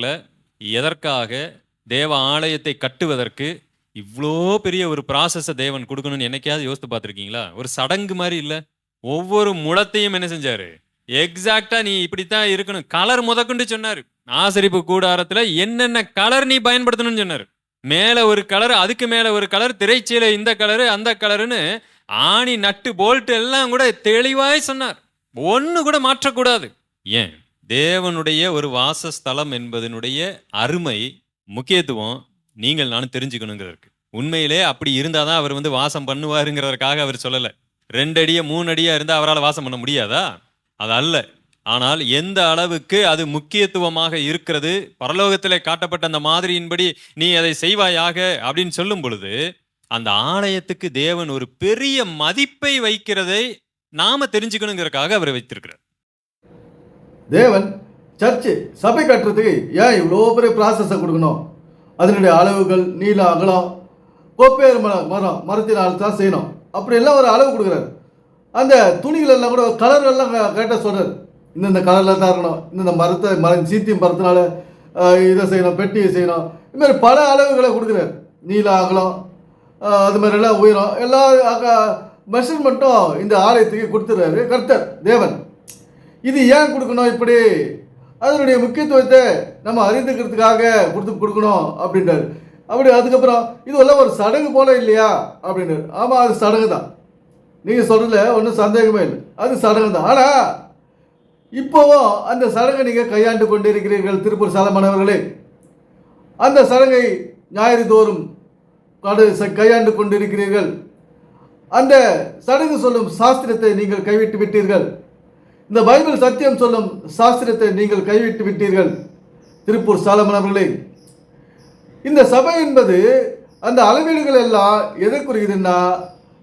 நாட்டில் எதற்காக தேவ ஆலயத்தை கட்டுவதற்கு இவ்வளோ பெரிய ஒரு ப்ராசஸை தேவன் கொடுக்கணும்னு என்னைக்காவது யோசித்து பார்த்துருக்கீங்களா? ஒரு சடங்கு மாதிரி இல்லை. ஒவ்வொரு முளத்தையும் என்ன செஞ்சார்? எக்ஸாக்டாக நீ இப்படித்தான் இருக்கணும். கலர் முதற்கொண்டு சொன்னார். ஆசரிப்பு கூடாரத்தில் என்னென்ன கலர் நீ பயன்படுத்தணும்னு சொன்னார். மேலே ஒரு கலர் அதுக்கு மேலே ஒரு கலர் திரைச்சீலை இந்த கலரு அந்த கலருன்னு ஆணி நட்டு போல்ட்டு எல்லாம் கூட தெளிவாய் சொன்னார். ஒன்று கூட மாற்றக்கூடாது. ஏன்? தேவனுடைய ஒரு வாசஸ்தலம் என்பதனுடைய அருமை முக்கியத்துவம் நீங்கள் நானும் தெரிஞ்சுக்கணுங்கிறதுக்கு. உண்மையிலே அப்படி இருந்தால் தான் அவர் வந்து வாசம் பண்ணுவாருங்கிறதுக்காக அவர் சொல்லலை. ரெண்டடியாக மூணடியாக இருந்தால் அவரால் வாசம் பண்ண முடியாதா? அது அல்ல. ஆனால் எந்த அளவுக்கு அது முக்கியத்துவமாக இருக்கிறது பரலோகத்திலே காட்டப்பட்ட அந்த மாதிரியின்படி நீ அதை செய்வாயாக அப்படின்னு சொல்லும் பொழுது அந்த ஆலயத்துக்கு தேவன் ஒரு பெரிய மதிப்பை வைக்கிறதை நாம தெரிஞ்சுக்கணுங்கிறதுக்காக அவர் வைத்திருக்கிறார். தேவன் சர்ச்சு சபை கட்டுறதுக்கு ஏன் இவ்வளோ பெரிய ப்ராசஸை கொடுக்கணும்? அதனுடைய அளவுகள் நீள அகலம் கோப்பேர் மரம் மரம் மரத்தினால் தான் செய்யணும். அப்படி எல்லாம் ஒரு அளவு கொடுக்குறாரு. அந்த துணிகள் எல்லாம் கூட கலர்கள்லாம் கேட்டால் சொல்கிறார் இந்தந்த கலரில் தான் இருக்கணும். இந்தந்த மரத்தை மரம் சீத்தியம் மரத்தினால இதை செய்யணும் பெட்டியை செய்யணும். இதுமாரி பல அளவுகளை கொடுக்குறாரு. நீள அகலம் அது மாதிரிலாம் உயரம் எல்லா மெஷர்மெண்ட்டும் இந்த ஆலயத்துக்கு கொடுத்துறாரு கர்த்தர் தேவன். இது ஏன் கொடுக்கணும் இப்படி? அதனுடைய முக்கியத்துவத்தை நம்ம அறிந்துக்கிறதுக்காக கொடுத்து கொடுக்கணும் அப்படின்றாரு. அப்படி அதுக்கப்புறம் இது எல்லாம் ஒரு சடங்கு போல இல்லையா? அப்படின்றாரு. ஆமாம் அது சடங்கு தான். நீங்கள் சொல்கிறதுல ஒன்றும் சந்தேகமே இல்லை. அது சடங்கு தான். ஆனால் இப்போவும் அந்த சடங்கை நீங்கள் கையாண்டு கொண்டிருக்கிறீர்கள் திருப்பூர் சாலமானவர்களே அந்த சடங்கை ஞாயிறு தோறும் கடு கையாண்டு கொண்டிருக்கிறீர்கள். அந்த சடங்கு சொல்லும் சாஸ்திரத்தை நீங்கள் கைவிட்டு விட்டீர்கள். இந்த பைபிள் சத்தியம் சொல்லும் சாஸ்திரத்தை நீங்கள் கைவிட்டு விட்டீர்கள். திருப்பூர் சாலமன் அவர்களே. இந்த சபை என்பது அந்த அளவீடுகள் எல்லாம் எதை குறிக்குதுன்னா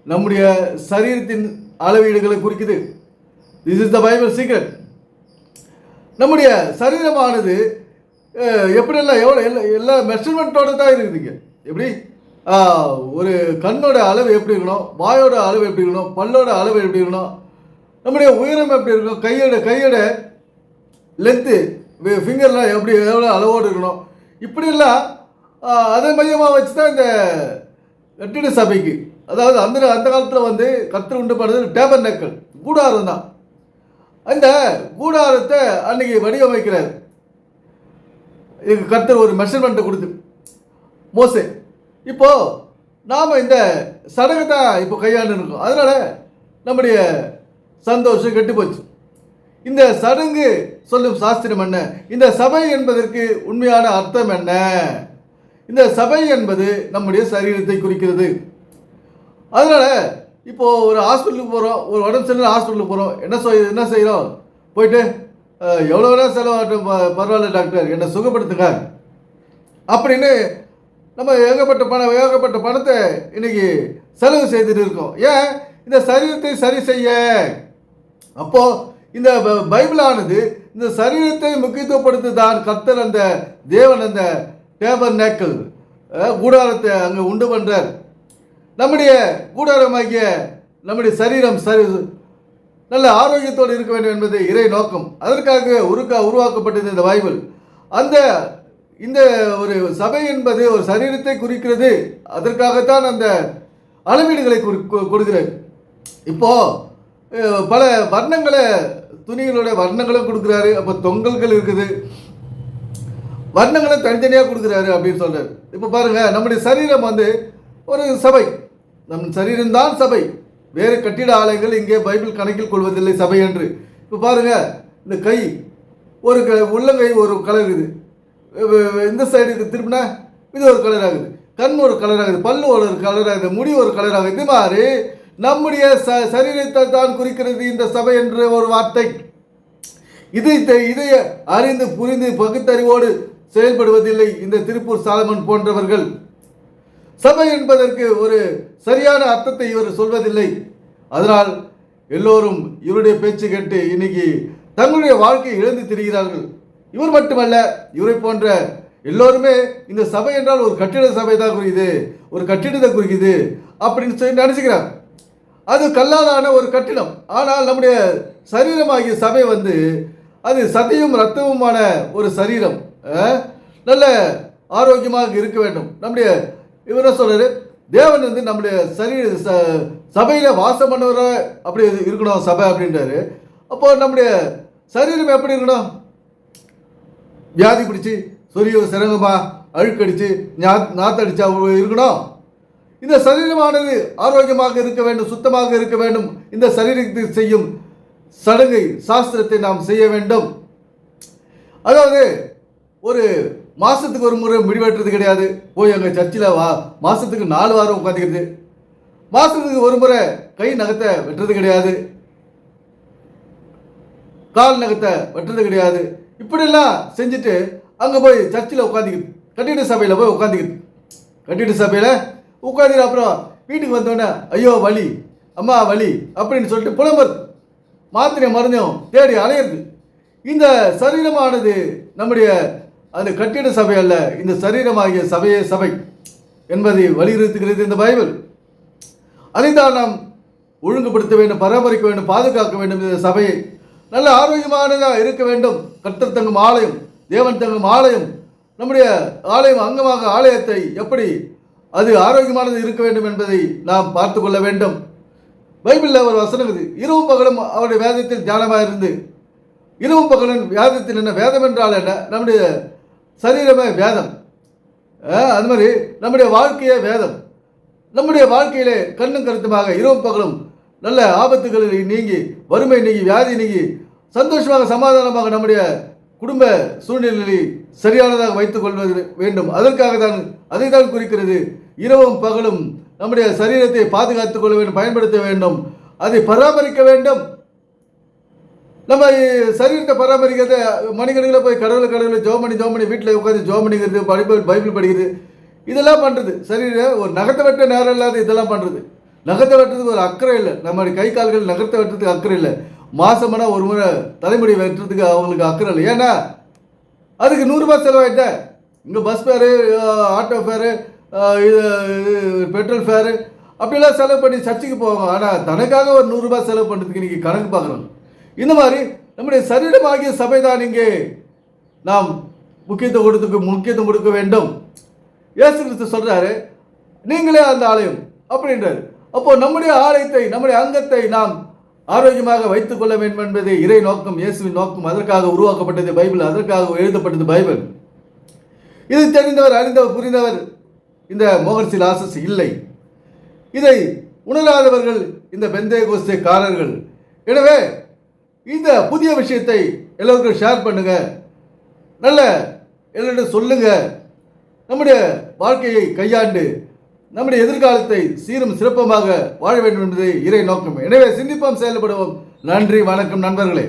நம்முடைய சரீரத்தின் அளவீடுகளை குறிக்குது. This is the Bible secret நம்முடைய சரீரமானது எப்படியெல்லாம் எவ்வளோ எல்லா எல்லா மெஷர்மெண்ட்டோட தான் இருக்குதுங்க. எப்படி? ஒரு கண்ணோட அளவு எப்படி இருக்கணும் வாயோட அளவு எப்படி இருக்கணும் பல்லோட அளவு எப்படி இருக்கணும் நம்முடைய உயரம் எப்படி இருக்கும் கையோட கையோட லென்த்து ஃபிங்கர்லாம் எப்படி எவ்வளோ அளவோடு இருக்கணும்? இப்படிலாம் அதை மையமாக வச்சு தான் இந்த கட்டிட சபைக்கு அதாவது அந்த அந்த காலத்தில் வந்து கற்று உண்டு பண்ணது டேபர் நக்கல் கூடாரம் தான் அந்த கூடாரத்தை அன்னைக்கு வடிவமைக்கிறார். இதுக்கு கர்த்தர் ஒரு மெஷர்மெண்ட்டை கொடுத்து மோசே. இப்போ நாம் இந்த சடங்கை தான் இப்போ கையாண்டு இருக்கோம். அதனால் நம்முடைய சந்தோஷம் கெட்டு போச்சு இந்த சடங்கு சொல்லும் சாஸ்திரம் என்ன? இந்த சபை என்பதற்கு உண்மையான அர்த்தம் என்ன? இந்த சபை என்பது நம்முடைய சரீரத்தை குறிக்கிறது. அதனால் இப்போ ஒரு ஹாஸ்பிட்டலுக்கு போகிறோம் ஒரு உடம்பு சரியில்லை ஹாஸ்பிட்டலுக்கு போகிறோம் என்ன செய் என்ன செய்கிறோம் போயிட்டு எவ்வளோ வேணால் செலவாகட்டும் பரவாயில்ல டாக்டர் என்னை சுகப்படுத்துங்க. அப்படின்னு நம்ம ஏகப்பட்ட பணம் ஏகப்பட்ட பணத்தை இன்னைக்கு செலவு செய்துட்டு இருக்கோம். ஏன்? இந்த சரீரத்தை சரி செய்ய. அப்போது இந்த பைபிளானது இந்த சரீரத்தை முக்கியத்துவப்படுத்துதான் கத்தர் அந்த தேவன் அந்த டேபர் நேக்கல் கூடாரத்தை அங்கே உண்டு பண்ணுறார் நம்முடைய கூடாரமாகிய நம்முடைய சரீரம் சரி நல்ல ஆரோக்கியத்தோடு இருக்க வேண்டும் என்பது இறை நோக்கம். அதற்காக உருக்கா உருவாக்கப்பட்டது இந்த பைபிள். அந்த இந்த ஒரு சபை என்பது ஒரு சரீரத்தை குறிக்கிறது. அதற்காகத்தான் அந்த அளவீடுகளை கொ- கொடுக்கிறது. இப்போது பல வர்ணங்களை துணிகளோட வர்ணங்களும் கொடுக்குறாரு. அப்போ தொங்கல்கள் இருக்குது. வர்ணங்களை தனித்தனியாக கொடுக்குறாரு அப்படின்னு சொல்கிறார் இப்போ பாருங்கள் நம்முடைய சரீரம் வந்து ஒரு சபை. நம் சரீரம்தான் சபை. வேறு கட்டிட ஆலயங்கள் இங்கே பைபிள் கணக்கில் கொள்வதில்லை சபை என்று. இப்போ பாருங்க இந்த கை ஒரு க உள்ளங்கை ஒரு கலர் இருக்குது. இந்த சைடுக்கு திரும்பினா இது ஒரு கலர் ஆகுது. கண் ஒரு கலர் ஆகுது. பல்லு ஒரு கலர் ஆகுது. முடி ஒரு கலர் ஆகுது. இது மாதிரி நம்முடைய ச சரீரத்தை தான் குறிக்கிறது இந்த சபை என்ற ஒரு வார்த்தை. இதை இதை அறிந்து புரிந்து பகுத்தறிவோடு செயல்படுவதில்லை இந்த திருப்பூர் சாலமன் போன்றவர்கள். சபை என்பதற்கு ஒரு சரியான அர்த்தத்தை இவர் சொல்வதில்லை. அதனால் எல்லோரும் இவருடைய பேச்சு கேட்டு இன்னைக்கு தங்களுடைய வாழ்க்கையை இழந்து திரிகிறார்கள். இவர் மட்டுமல்ல இவரை போன்ற எல்லோருமே இந்த சபை என்றால் ஒரு கட்டிட சபை தான் குறிக்குது ஒரு கட்டிடத்தை குறிக்குது அப்படின்னு சொல்லி நினச்சிக்கிறார். அது கல்லாலான ஒரு கட்டிடம். ஆனால் நம்முடைய சரீரமாகிய சபை வந்து அது சதையும் ரத்தமுமான ஒரு சரீரம். நல்ல ஆரோக்கியமாக இருக்க வேண்டும். நம்முடைய இவர் என்ன தேவன் வந்து நம்முடைய சரீர ச சபையில் வாசம் பண்ணவர அப்படி இருக்கணும் சபை அப்படின்றாரு. அப்போ நம்முடைய சரீரம் எப்படி இருக்கணும்? வியாதி பிடிச்சி சொரிய சிறங்கமா அழுக்கடிச்சு நாத்தடிச்சா இருக்கணும்? இந்த சரீரமானது ஆரோக்கியமாக இருக்க வேண்டும் சுத்தமாக இருக்க வேண்டும். இந்த சரீரத்தில் செய்யும் சடங்கை சாஸ்திரத்தை நாம் செய்ய வேண்டும். அதாவது ஒரு மாதத்துக்கு ஒரு முறை முடிவெட்டுறது கிடையாது. போய் அங்கே சர்ச்சில் வா மாதத்துக்கு நாலு வாரம் உட்காந்துக்கிறது மாதத்துக்கு ஒரு முறை கை நகத்தை வெட்டுறது கிடையாது. கால் நகத்தை வெட்டுறது கிடையாது. இப்படியெல்லாம் செஞ்சுட்டு அங்கே போய் சர்ச்சில் உட்காந்துக்கிது கட்டிட சபையில் போய் உட்காந்துக்கிது கட்டிட சபையில் உட்காந்துட்டு அப்புறம் வீட்டுக்கு வந்தோடனே ஐயோ வலி அம்மா வலி அப்படின்னு சொல்லிட்டு புலம்புறது. மாத்திரை மருந்தும் தேடி அலையிறது. இந்த சரீரமானது நம்முடைய அந்த கட்டிட சபை அல்ல இந்த சரீரமாகிய சபையே சபை என்பதை வலியுறுத்துகிறது இந்த பைபிள். அதைத்தான் நாம் ஒழுங்குபடுத்த வேண்டும் பராமரிக்க வேண்டும் பாதுகாக்க வேண்டும் இந்த சபையை நல்ல ஆரோக்கியமானதாக இருக்க வேண்டும். கர்த்தர் தங்கும் ஆலயம் தேவன் தங்கும் ஆலயம். நம்முடைய ஆலயம் அங்கமாக ஆலயத்தை எப்படி அது ஆரோக்கியமானது இருக்க வேண்டும் என்பதை நாம் பார்த்து கொள்ள வேண்டும். பைபிளில் ஒரு வசனம் இது இரவும் பகலும் அவருடைய வேதத்தில் தியானமாக இருந்து இரவும் பகலும் வேதத்தில் என்ன வேதம் என்றால் என்ன? நம்முடைய சரீரமே வேதம். அது மாதிரி நம்முடைய வாழ்க்கையே வேதம். நம்முடைய வாழ்க்கையிலே கண்ணும் கருத்துமாக இரவும் பகலும் நல்ல ஆபத்துகளில் நீங்கி வறுமை நீங்கி வியாதி நீங்கி சந்தோஷமாக சமாதானமாக நம்முடைய குடும்ப சூழ்நிலையை சரியானதாக வைத்துக் கொள்வது வேண்டும். அதற்காக தான் அதை தான் குறிக்கிறது. இரவும் பகலும் நம்முடைய சரீரத்தை பாதுகாத்துக் கொள்ள வேண்டும் பயன்படுத்த வேண்டும். அதை பராமரிக்க வேண்டும். நம்ம சரீரத்தை பராமரிக்கிறது மணிக்கணக்கில் போய் கடவுள் கடவுள் ஜோம் பண்ணி வீட்டில் உட்காந்து ஜோமணிங்கிறது பைபிள் பைபிள் படிக்கிறது. இதெல்லாம் பண்ணுறது சரீர ஒரு நகத்தை வெட்ட நேரம் இல்லாத இதெல்லாம் பண்ணுறது நகத்தை வெட்டுறதுக்கு ஒரு அக்கறை இல்லை. நம்மளுடைய கை கால்கள் நகத்தை வெட்டுறதுக்கு அக்கறை இல்லை. மாசமானா ஒரு முறை தலைமுடி வெட்டுறதுக்கு அவங்களுக்கு அக்கறை இல்லை. ஏன்னா அதுக்கு நூறுரூபா செலவாயிட்டேன் இங்கே பஸ் ஃபேரு ஆட்டோ ஃபேரு இது இது பெட்ரோல் ஃபேரு அப்படிலாம் செலவு பண்ணி சர்ச்சுக்கு போவாங்க. ஆனால் தனக்காக ஒரு நூறுரூபா செலவு பண்ணுறதுக்கு இன்றைக்கி கணக்கு பார்க்குறோம் இந்த மாதிரி நம்முடைய சரீரமாகிய சபை தான் இங்கே நாம் முக்கியத்துவம் கொடுத்துக்கு முக்கியத்துவம் கொடுக்க வேண்டும். இயேசு கிறிஸ்து சொல்கிறாரு நீங்களே அந்த ஆலயம் அப்படின்றாரு. அப்போ நம்முடைய ஆலயத்தை நம்முடைய அங்கத்தை நாம் ஆரோக்கியமாக வைத்துக் கொள்ள வேண்டும் என்பது இறை நோக்கம் இயேசுவின் நோக்கம் அதற்காக உருவாக்கப்பட்டது பைபிள் அதற்காக எழுதப்பட்டது பைபிள். இது தெரிந்தவர் அறிந்தவர் புரிந்தவர் இந்த மோகர்சி லாசஸ் இல்லை. இதை உணராதவர்கள் இந்த பெந்தே கோஸ்தேக்காரர்கள் எனவே இந்த புதிய விஷயத்தை எல்லோருக்கும் ஷேர் பண்ணுங்க. நல்ல எல்லோரும் சொல்லுங்க. நம்முடைய வாழ்க்கையை கையாண்டு நம்முடைய எதிர்காலத்தை சீரும் சிறப்பமாக வாழ வேண்டும் என்பது இறை நோக்கம். எனவே சிந்திப்போம் செயல்படுவோம். நன்றி வணக்கம் நண்பர்களே.